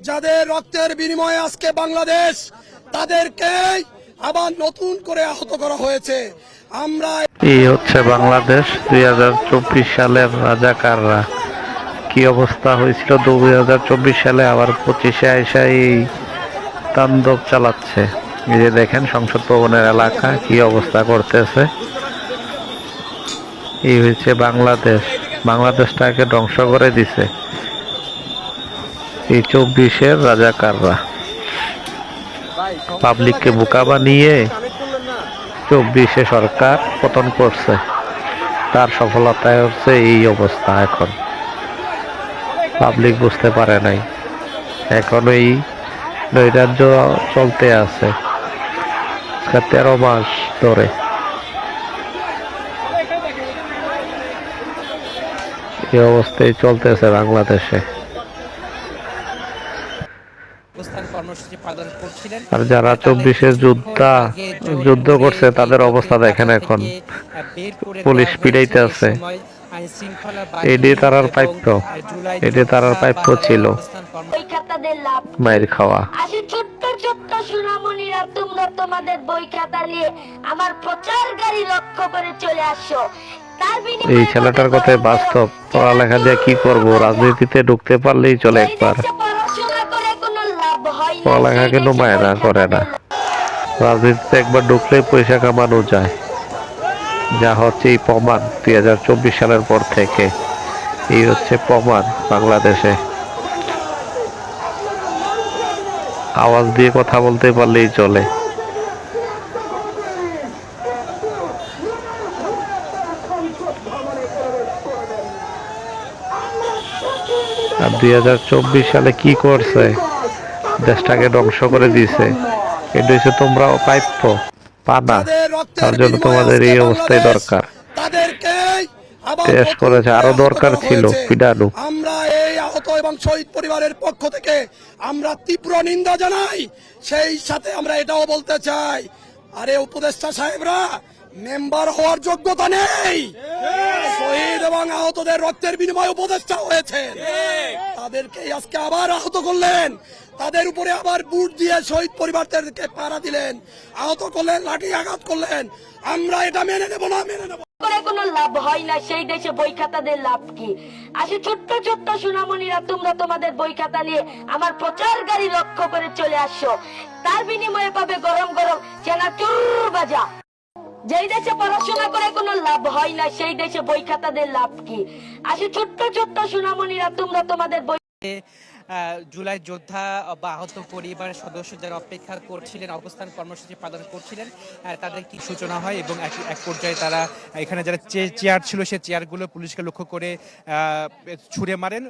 যাদের রক্তের বিনিময়ে আজকে বাংলাদেশ, তাদেরকে আবার নতুন করে আহত করা হয়েছে। আমরা এই হচ্ছে বাংলাদেশ, দুই হাজার চব্বিশ সালের রাজাকাররা। কি অবস্থা হয়েছিল দুই হাজার চব্বিশ সালে? আবার পঁচিশে আইসা এই তাণ্ডব চালাচ্ছে। এই যে দেখেন সংসদ ভবনের এলাকা, কি অবস্থা করতেছে। এই হচ্ছে বাংলাদেশ। বাংলাদেশটাকে ধ্বংস করে দিছে। এই চব্বিশের রাজাকাররা। পাবলিককে বোকা বানিয়ে চব্বিশে সরকার পতন করছে। তার সফলতায় হচ্ছে এই অবস্থা এখন। পাবলিক বুঝতে পারে নাই। এখন এই নৈরাজ্য চলতে আছে। তেরো মাস ধরে। এই অবস্থায় চলতেছে বাংলাদেশে অবস্থান কর্মসূচি পালন করছিলেন আর যারা চব্বিশে যোদ্ধা যুদ্ধ করছে তাদের অবস্থা দেখেন এখন। পুলিশ পিড়াইতে আছে। এডি তারার প্রাপ্য। এডি তারার প্রাপ্য ছিল। মায়ের খাওয়া। ছোট্ট ছোট্ট সোনামণিরা তোমরা তোমাদের বই খাতা নিয়ে আমার প্রচার গাড়ি লক্ষ্য করে চলে আসো। এই ছেলেটার কথাই বাস্তব। পড়ালেখা দিয়ে কি করব? রাজনীতিতে ঢুকতে পারলেই চলে একবার। পড়ালেখা কিন্তু মায়েরা করে না। রাজনীতিতে একবার ঢুকলেই পয়সা কামানো যায়। যা হচ্ছে এই প্রমাণ দুই হাজার চব্বিশ সালের পর থেকে। এই হচ্ছে প্রমাণ বাংলাদেশে। আওয়াজ দিয়ে কথা বলতে পারলেই চলে। আর দুই হাজার চব্বিশ সালে কি করছে? দেশটাকে ধ্বংস করে দিয়েছে। এটা হচ্ছে তোমরা প্রাপ্য পানা। তার জন্য তোমাদের এই বাংলাদেশ, দরকার। করেছে, আরও দরকার ছিল, হয়েছে। পিডানো। আমরা এই আহত এবং শহীদ পরিবারের পক্ষ থেকে আমরা তীব্র নিন্দা জানাই। সেই সাথে আমরা এটাও বলতে চাই আরে উপদেষ্টা সাহেবরা মেম্বার হওয়ার যোগ্যতা নেই। শহীদ এবং আহতদের রক্তের বিনিময়ে উপদেষ্টা হয়েছেন। তাদেরকে আজকে আবার আহত করলেন। তাদের উপরে আবার বুট দিয়ে শহীদ পরিবারদেরকে পাড়া দিলেন, আহত করলেন, লাঠি আঘাত করলেন। আমরা এটা মেনে নেব না, মেনে নেব লক্ষ্য করে চলে তার বিনিময়ে পাবে গরম গরম চেনা চুর বাজা। যেই দেশে পড়াশোনা করে কোনো লাভ হয় না, সেই দেশে বই খাতাদের লাভ কি? আসে ছোট্ট ছোট্ট সোনামণিরা, তোমরা তোমাদের বই জুলাই যোদ্ধা বা আহত পরিবারের সদস্য যারা অপেক্ষা করছিলেন, অবস্থান কর্মসূচি পালন করছিলেন তাদের কি সূচনা হয় এবং এক পর্যায়ে তারা এখানে যারা চেয়ার ছিল, সে চেয়ারগুলো পুলিশকে লক্ষ্য করে ছুড়ে মারেন।